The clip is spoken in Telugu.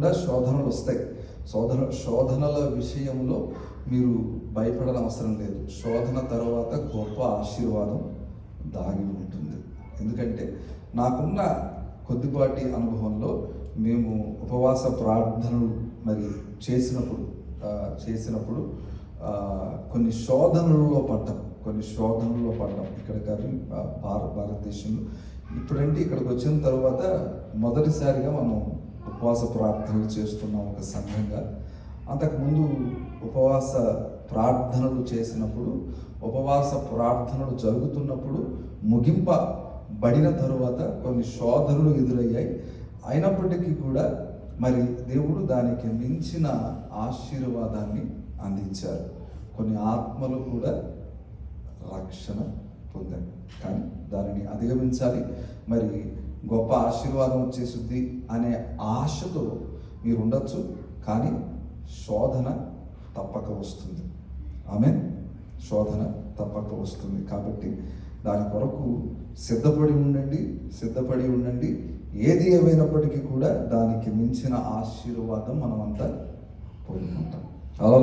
తప్పకుండా శోధనలు వస్తాయి. శోధన శోధనల విషయంలో మీరు భయపడని అవసరం లేదు. శోధన తర్వాత గొప్ప ఆశీర్వాదం దాగి ఉంటుంది. ఎందుకంటే నాకున్న కొద్దిపాటి అనుభవంలో మేము ఉపవాస ప్రార్థనలు మరి చేసినప్పుడు చేసినప్పుడు కొన్ని శోధనలలో పడ్డాం. కొన్ని శోధనల్లో పడ్డాం. ఇక్కడ కాదు భారత భారతదేశంలో. ఇప్పుడంటే ఇక్కడికి వచ్చిన తర్వాత మొదటిసారిగా మనం ఉపవాస ప్రార్థనలు చేస్తున్న ఒక సంఘంగా. అంతకుముందు ఉపవాస ప్రార్థనలు చేసినప్పుడు ఉపవాస ప్రార్థనలు జరుగుతున్నప్పుడు ముగింపబడిన తరువాత కొన్ని శోధనలు ఎదురయ్యాయి. అయినప్పటికీ కూడా మరి దేవుడు దానికి మించిన ఆశీర్వాదాన్ని అందించారు. కొన్ని ఆత్మలు కూడా రక్షణ పొందాయి కానీ దానిని అధిగమించాలి. మరి గొప్ప ఆశీర్వాదం వచ్చేస్తుంది అనే ఆశతో మీరు ఉండొచ్చు కానీ శోధన తప్పక వస్తుంది. ఆమె శోధన తప్పక వస్తుంది. కాబట్టి దాని కొరకు సిద్ధపడి ఉండండి సిద్ధపడి ఉండండి. ఏది ఏమైనప్పటికీ కూడా దానికి మించిన ఆశీర్వాదం మనమంతా పొందుకుంటాం. అలా